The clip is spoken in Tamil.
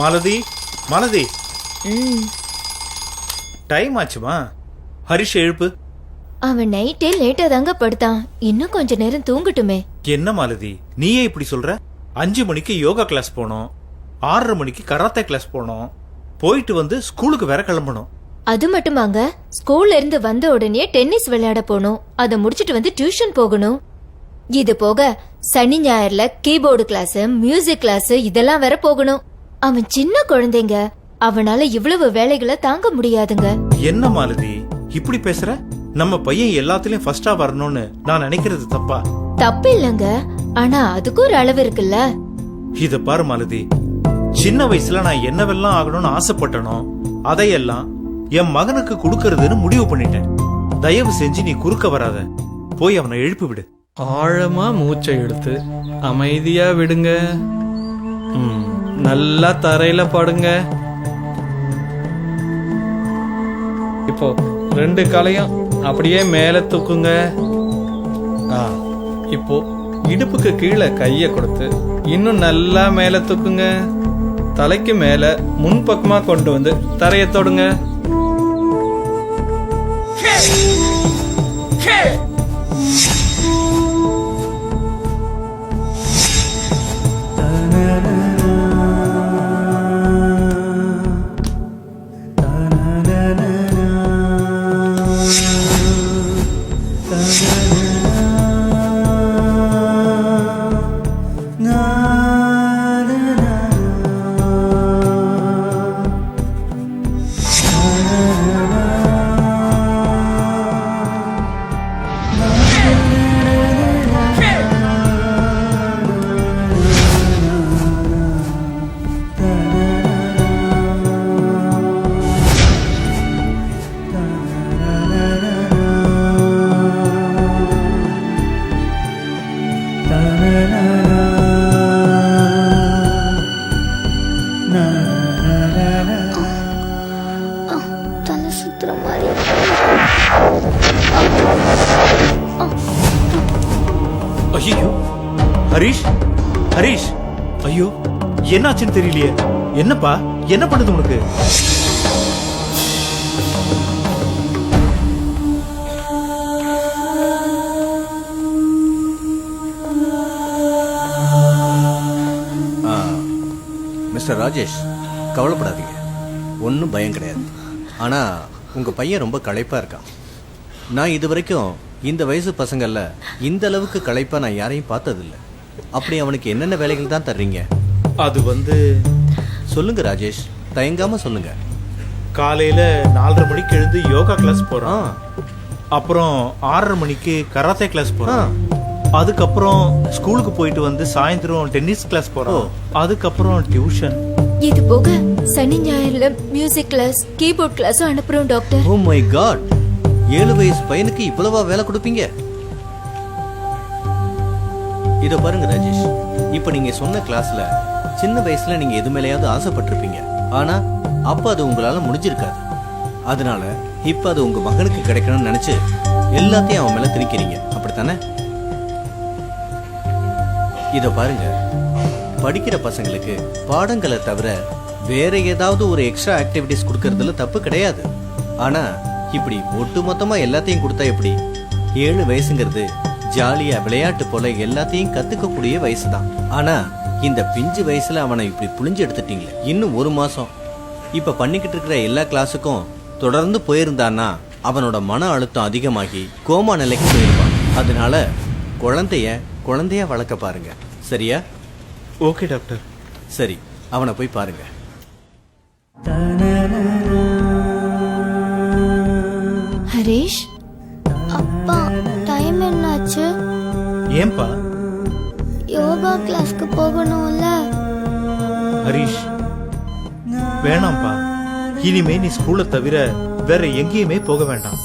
மாலதி மாலதி. ம். டைம் ஆச்சுமா? ஹரிஷ் எழுப்பு. அவன் நைட்டே லேட்டா தாங்க படுத்தான். இன்னும் கொஞ்ச நேரம் தூங்கட்டுமே. என்ன மாலதி? நீயே இப்படி சொல்ற? அஞ்சு மணிக்கு யோகா கிளாஸ் போனோம். ஆறரை மணிக்கு கராத்தே கிளாஸ் போனோம். போயிட்டு வந்து ஸ்கூலுக்கு வேற கிளம்பணும். அது மட்டுமாங்க ஸ்கூல்ல இருந்து வந்த உடனே டென்னிஸ் விளையாட போகணும் அதை முடிச்சிட்டு வந்து டியூஷன் போகணும். இது போக சனி ஞாயிறுல கீபோர்டு கிளாஸ் மியூசிக் கிளாஸ் இதெல்லாம் வேற போகணும். அவன் சின்ன குழந்தைங்க. அவனால இவ்வளவு வேலைகளை தாங்க முடியாதுங்க. என்ன மாலதி இப்படி பேசுற? நம்ம பையன் எல்லாத்துலயும் ஃபர்ஸ்டா வரணும்னு நான் நினைக்கிறது தப்பா? தப்பு இல்லைங்க ஆனா அதுக்கு ஒரு அளவு இருக்குல்ல. இத பாரு மாலதி சின்ன வயசுல நான் என்னவெல்லாம் ஆகணும்னு ஆசைப்பட்டனோ அதையெல்லாம் என் மகனுக்கு கொடுக்கறதுன்னு முடிவு பண்ணிட்டேன். தயவு செஞ்சு நீ குறுக்க வராத. போய் அவனை எழுப்பி விடு. ஆழமா மூச்சை எடுத்து அமைதியா விடுங்க. ம், நல்லா தரையில படுங்க. இப்போ ரெண்டு காலையும் அப்படியே மேலே தூக்குங்க. ஆ இப்போ இடுப்புக்கு கீழே கையை கொடுத்து இன்னும் நல்லா மேலே தூக்குங்க. தலைக்கு மேல முன்பக்கமா கொண்டு வந்து தரையை தொடுங்க. Hey! சுத்துற மாதிரி. ஐயோ ஹரிஷ் ஹரிஷ் ஐயோ என்னாச்சுன்னு தெரியலையே. என்னப்பா என்ன பண்ணுது உனக்கு? ஆ, மிஸ்டர் ராஜேஷ் கவலைப்படாதீங்க. ஒன்றும் பயம் கிடையாது. ஆனால் உங்கள் பையன் ரொம்ப களைப்பாக இருக்கான். நான் இது வரைக்கும் இந்த வயசு பசங்களில் இந்த அளவுக்கு களைப்பாக நான் யாரையும் பார்த்ததில்ல. அப்படி அவனுக்கு என்னென்ன வேலைகள் தான் தர்றீங்க? அது வந்து சொல்லுங்க ராஜேஷ். தயங்காம சொல்லுங்க. காலையில நாலரை மணிக்கு எழுந்து யோகா கிளாஸ் ஆ. போறான் அப்புறம் ஆறரை மணிக்கு கராத்தே கிளாஸ் போறான். ஆ. அதுக்கப்புறம் ஸ்கூலுக்கு போயிட்டு வந்து சாயந்தரம் டென்னிஸ் கிளாஸ் போறான். அதுக்கப்புறம் டியூஷன் இது போக சனி ஞாயிறுல மியூசிக் கிளாஸ் கீபோர்ட் கிளாஸ் அனுப்புறோம் டாக்டர் ஓ மை காட் ஏழு வயசு பையனுக்கு இவ்வளவா வேலை கொடுப்பீங்க? இத பாருங்க ராஜேஷ். இப்ப நீங்க சொன்ன கிளாஸ்ல சின்ன வயசுல நீங்க எது மேலேயாவது ஆசைப்பட்டிருப்பீங்க. ஆனா அப்ப அது உங்களால முடிஞ்சிருக்காது. அதனால இப்ப அது உங்க மகனுக்கு கிடைக்கணும்னு நினைச்சு எல்லாத்தையும் அவன் மேல திணிக்கிறீங்க. அப்படித்தானே? இத பாருங்க. படிக்கிற பசங்களுக்கு பாடங்களை தவிர வேற ஏதாவது ஒரு எக்ஸ்ட்ரா ஆக்டிவிட்டிஸ் கொடுக்கறதுல தப்பு கிடையாது. ஆனா இப்படி ஒட்டு மொத்தமா எல்லாத்தையும் கொடுத்தா எப்படி? ஏழு வயசுங்கிறது ஜாலியா விளையாட்டு போல எல்லாத்தையும் கத்துக்கக்கூடிய வயசுதான். ஆனா இந்த பிஞ்சு வயசுல அவனை இப்படி புளிஞ்சு எடுத்துட்டீங்களே. இன்னும் ஒரு மாசம். இப்ப பண்ணிக்கிட்டு இருக்கிற எல்லா கிளாஸுக்கும் தொடர்ந்து போயிருந்தான்னா அவனோட மன அழுத்தம் அதிகமாகி கோமா நிலைக்கு போயிருப்பான். அதனால குழந்தைய குழந்தையா வளர்க்க பாருங்க. சரியா? Okay doctor. சரி அவனை போய் பாருங்க. ஹரீஷ் அப்பா டைம் என்னாச்சு? ஏன்பா? யோகா கிளாஸ்க்கு போகணும்ல. ஹரிஷ் வேணாம்ப்பா. இனிமே நீ ஸ்கூலை தவிர வேற எங்கேயுமே போக வேண்டாம்.